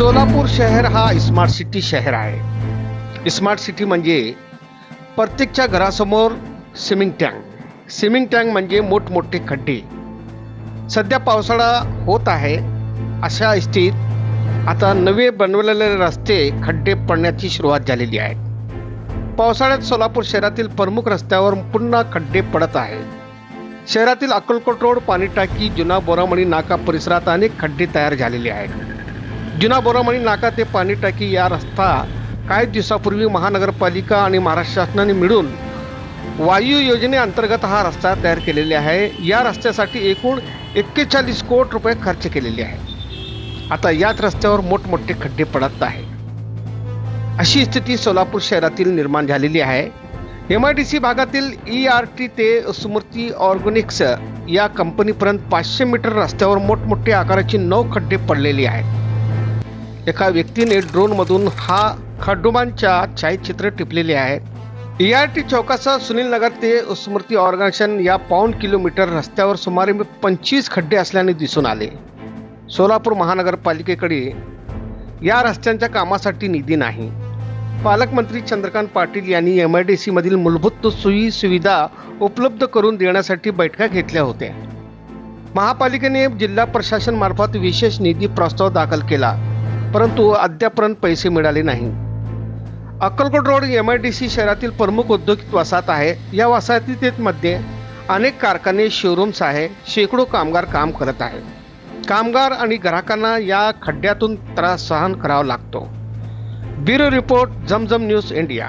सोलापूर शहर हा smart city शहर आहे. स्मार्ट सिटी म्हणजे प्रत्येकच्या घरासमोर स्विमिंग टँक. स्विमिंग टँक म्हणजे मोठमोठे खड्डे. सध्या पावसाळा होत आहे. अशा स्थितीत आता नवे बनवलेले रस्ते खड्डे पडण्याची सुरुवात झालेली आहे. पावसाळ्यात सोलापूर शहरातील प्रमुख रस्त्यावर पुन्हा खड्डे पडत आहे शहरातील अक्कलकोट रोड पाणीटाकी जुना बोरामणी नाका परिसरात अनेक खड्डे तयार झालेले आहेत. जुना बोरामणी नाका ते पाणीटाकी या रस्ता काही दिवसापूर्वी महानगरपालिका आणि महाराष्ट्र शासनाने मिळून वायू योजनेअंतर्गत हा रस्ता तयार केलेला आहे. या रस्त्यासाठी एकूण एक्केचाळीस कोटी रुपये खर्च केलेले आहे. आता याच रस्त्यावर मोठमोठे खड्डे पडत आहे अशी स्थिती सोलापूर शहरातील निर्माण झालेली आहे. एम आय डी सी भागातील ई आर टी ते स्मृती ऑर्गॅनिक्स या कंपनीपर्यंत पाचशे मीटर रस्त्यावर मोठमोठे आकाराची नऊ खड्डे पडलेले आहेत. एका व्यक्तीने ड्रोनमधून हा खड्डोबांच्या छायाचित्र टिपलेले आहेत ई आर टी चौकासह सुनील नगर ते स्मृती ऑर्गनायझेशन या पाऊण किलोमीटर रस्त्यावर सुमारे पंचवीस खड्डे असल्याने दिसून आले. सोलापूर महानगरपालिकेकडे या रस्त्यांच्या कामासाठी निधी नाही. पालकमंत्री चंद्रकांत पाटील यांनी एम आय डी सीमधील मूलभूत सोयी सुविधा उपलब्ध करून देण्यासाठी बैठका घेतल्या होत्या. महापालिकेने जिल्हा प्रशासनमार्फत विशेष निधी प्रस्ताव दाखल केला. परंतु अद्यापर्यंत पैसे मिळाले नाही. Akkalkot road M I D C शहरातील प्रमुख औद्योगिक वसाहत आहे. या वसाहतीमध्ये अनेक कारखाने शोरूम्स आहे. शेकडो कामगार काम करत आहे कामगार आणि ग्राहकांना या खड्ड्यातून त्रास सहन करावा लागतो. Bureau report Jamjam news India.